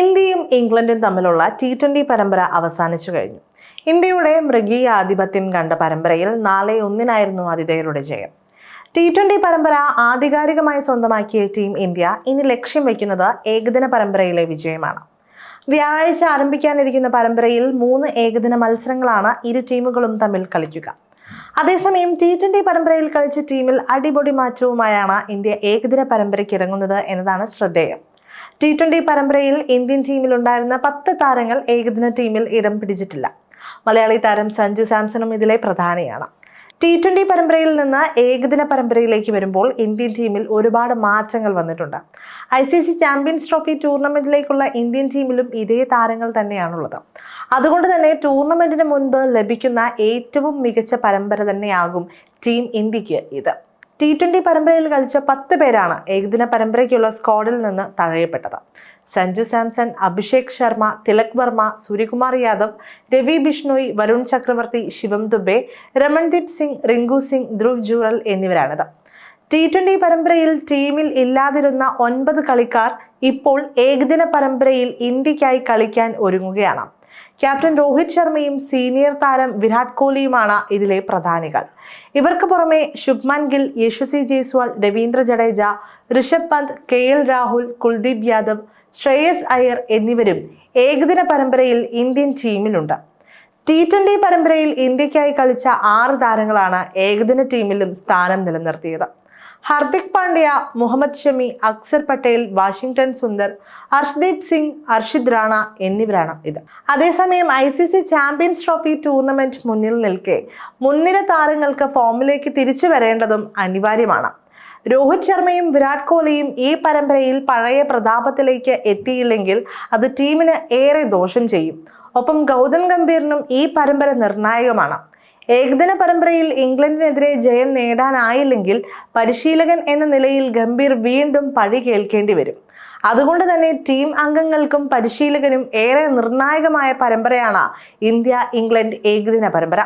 ഇന്ത്യയും ഇംഗ്ലണ്ടും തമ്മിലുള്ള ടി ട്വന്റി പരമ്പര അവസാനിച്ചു കഴിഞ്ഞു. ഇന്ത്യയുടെ മൃഗീയ ആധിപത്യം കണ്ട പരമ്പരയിൽ നാളെ ഒന്നിനായിരുന്നു ആതിഥേയരുടെ ജയം. ടി ട്വന്റി പരമ്പര ആധികാരികമായി സ്വന്തമാക്കിയ ടീം ഇന്ത്യ ഇനി ലക്ഷ്യം വയ്ക്കുന്നത് ഏകദിന പരമ്പരയിലെ വിജയമാണ്. വ്യാഴാഴ്ച ആരംഭിക്കാനിരിക്കുന്ന പരമ്പരയിൽ മൂന്ന് ഏകദിന മത്സരങ്ങളാണ് ഇരു ടീമുകളും തമ്മിൽ കളിക്കുക. അതേസമയം ടി ട്വന്റി പരമ്പരയിൽ കളിച്ച ടീമിൽ അടിപൊളി മാറ്റവുമായാണ് ഇന്ത്യ ഏകദിന പരമ്പരയ്ക്ക് ഇറങ്ങുന്നത് എന്നതാണ് ശ്രദ്ധേയം. ടി ട്വന്റി പരമ്പരയിൽ ഇന്ത്യൻ ടീമിലുണ്ടായിരുന്ന പത്ത് താരങ്ങൾ ഏകദിന ടീമിൽ ഇടം പിടിച്ചിട്ടില്ല. മലയാളി താരം സഞ്ജു സാംസണും ഇതിലെ പ്രധാനിയാണ്. ടി ട്വന്റി പരമ്പരയിൽ നിന്ന് ഏകദിന പരമ്പരയിലേക്ക് വരുമ്പോൾ ഇന്ത്യൻ ടീമിൽ ഒരുപാട് മാറ്റങ്ങൾ വന്നിട്ടുണ്ട്. I C C champions trophy ടൂർണമെന്റിലേക്കുള്ള Indian ടീമിലും ഇതേ താരങ്ങൾ തന്നെയാണുള്ളത്. അതുകൊണ്ട് തന്നെ ടൂർണമെന്റിന് മുൻപ് ലഭിക്കുന്ന ഏറ്റവും മികച്ച പരമ്പര തന്നെയാകും ടീം ഇന്ത്യയ്ക്ക് ഇത്. ടി ട്വന്റി പരമ്പരയിൽ കളിച്ച പത്ത് പേരാണ് ഏകദിന പരമ്പരയ്ക്കുള്ള സ്ക്വാഡിൽ നിന്ന് തഴയപ്പെട്ടത്. സഞ്ജു സാംസൺ അഭിഷേക് ശർമ്മ തിലക് വർമ്മ സൂര്യകുമാർ യാദവ് രവി ബിഷ്ണോയ് വരുൺ ചക്രവർത്തി ശിവം ദുബെ രമൺദീപ് സിംഗ് റിങ്കു സിംഗ് ധ്രുവ് ജൂറൽ എന്നിവരാണിത്. ടി ട്വന്റി പരമ്പരയിൽ ടീമിൽ ഇല്ലാതിരുന്ന ഒൻപത് കളിക്കാർ ഇപ്പോൾ ഏകദിന പരമ്പരയിൽ ഇന്ത്യക്കായി കളിക്കാൻ ഒരുങ്ങുകയാണ്. ക്യാപ്റ്റൻ രോഹിത് ശർമ്മയും സീനിയർ താരം വിരാട് കോഹ്ലിയുമാണ് ഇതിലെ പ്രധാനികൾ. ഇവർക്ക് പുറമെ ശുഭ്മാൻ ഗിൽ യശസ്വി ജയ്സ്വാൾ രവീന്ദ്ര ജഡേജ ഋഷഭ് പന്ത് കെ എൽ രാഹുൽ കുൽദീപ് യാദവ് ശ്രേയസ് അയ്യർ എന്നിവരും ഏകദിന പരമ്പരയിൽ ഇന്ത്യൻ ടീമിലുണ്ട്. ടി ട്വന്റി പരമ്പരയിൽ ഇന്ത്യക്കായി കളിച്ച ആറ് താരങ്ങളാണ് ഏകദിന ടീമിലും സ്ഥാനം നിലനിർത്തിയത്. ഹർദിക് പാണ്ഡ്യ മുഹമ്മദ് ഷമി അക്സർ പട്ടേൽ വാഷിംഗ്ടൺ സുന്ദർ ഹർഷ്ദീപ് സിംഗ് അർഷിദ് റാണ എന്നിവരാണ് ഇത്. അതേസമയം I C C Champions Trophy tournament മുന്നിൽ നിൽക്കെ മുൻനിര താരങ്ങൾക്ക് ഫോമിലേക്ക് തിരിച്ചു വരേണ്ടതും അനിവാര്യമാണ്. രോഹിത് ശർമ്മയും വിരാട് കോഹ്ലിയും ഈ പരമ്പരയിൽ പഴയ പ്രതാപത്തിലേക്ക് എത്തിയില്ലെങ്കിൽ അത് ടീമിന് ഏറെ ദോഷം ചെയ്യും. ഒപ്പം ഗൗതം ഗംഭീറിനും ഈ പരമ്പര നിർണായകമാണ്. ഏകദിന പരമ്പരയിൽ ഇംഗ്ലണ്ടിനെതിരെ ജയം നേടാനായില്ലെങ്കിൽ പരിശീലകൻ എന്ന നിലയിൽ ഗംഭീർ വീണ്ടും പഴി കേൾക്കേണ്ടി വരും. അതുകൊണ്ട് തന്നെ ടീം അംഗങ്ങൾക്കും പരിശീലകനും ഏറെ നിർണായകമായ പരമ്പരയാണ് ഇന്ത്യ ഇംഗ്ലണ്ട് ഏകദിന പരമ്പര.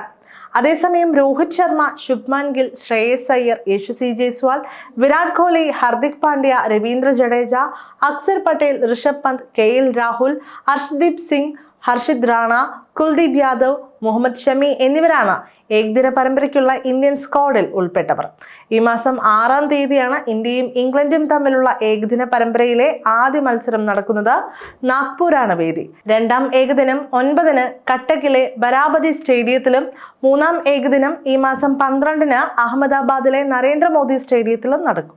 അതേസമയം രോഹിത് ശർമ്മ ശുഭ്മാൻ ഗിൽ ശ്രേയസ് അയ്യർ യശസ്വി ജയ്സ്വാൾ വിരാട് കോഹ്ലി ഹർദിക് പാണ്ഡ്യ രവീന്ദ്ര ജഡേജ അക്സർ പട്ടേൽ ഋഷഭ് പന്ത് കെ എൽ രാഹുൽ ഹർഷ്ദീപ് സിംഗ് ഹർഷിദ് റാണ കുൽദീപ് യാദവ് മുഹമ്മദ് ഷമി എന്നിവരാണ് ഏകദിന പരമ്പരയ്ക്കുള്ള ഇന്ത്യൻ സ്ക്വാഡിൽ ഉൾപ്പെട്ടവർ. ഈ മാസം ആറാം തീയതിയാണ് ഇന്ത്യയും ഇംഗ്ലണ്ടും തമ്മിലുള്ള ഏകദിന പരമ്പരയിലെ ആദ്യ മത്സരം നടക്കുന്നത് നാഗ്പൂരാണ് വേദി. രണ്ടാം ഏകദിനം ഒൻപതിന് കട്ടക്കിലെ ബരാബതി സ്റ്റേഡിയത്തിലും മൂന്നാം ഏകദിനം ഈ മാസം പന്ത്രണ്ടിന് അഹമ്മദാബാദിലെ നരേന്ദ്രമോദി സ്റ്റേഡിയത്തിലും നടക്കും.